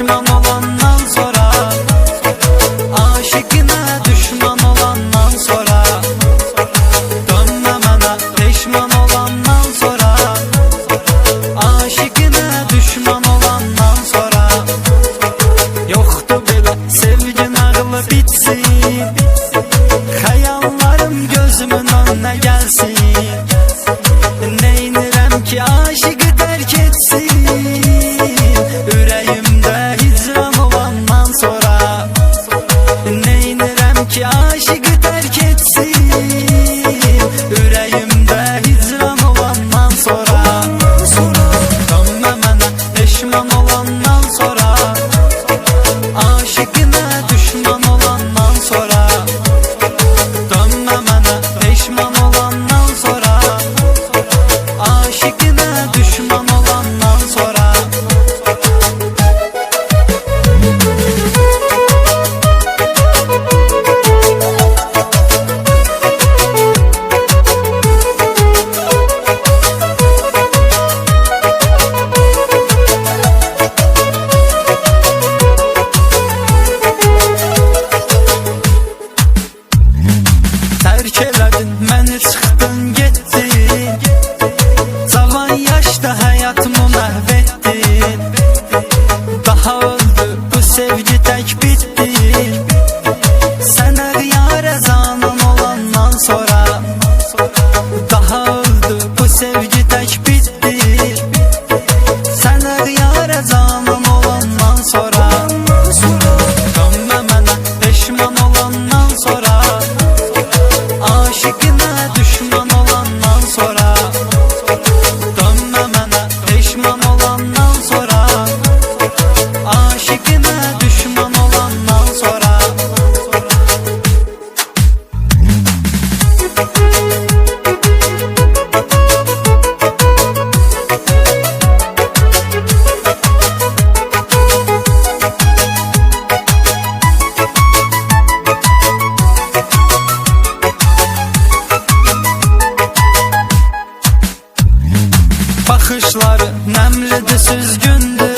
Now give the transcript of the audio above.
düşman been bakışları nemli de süzgündü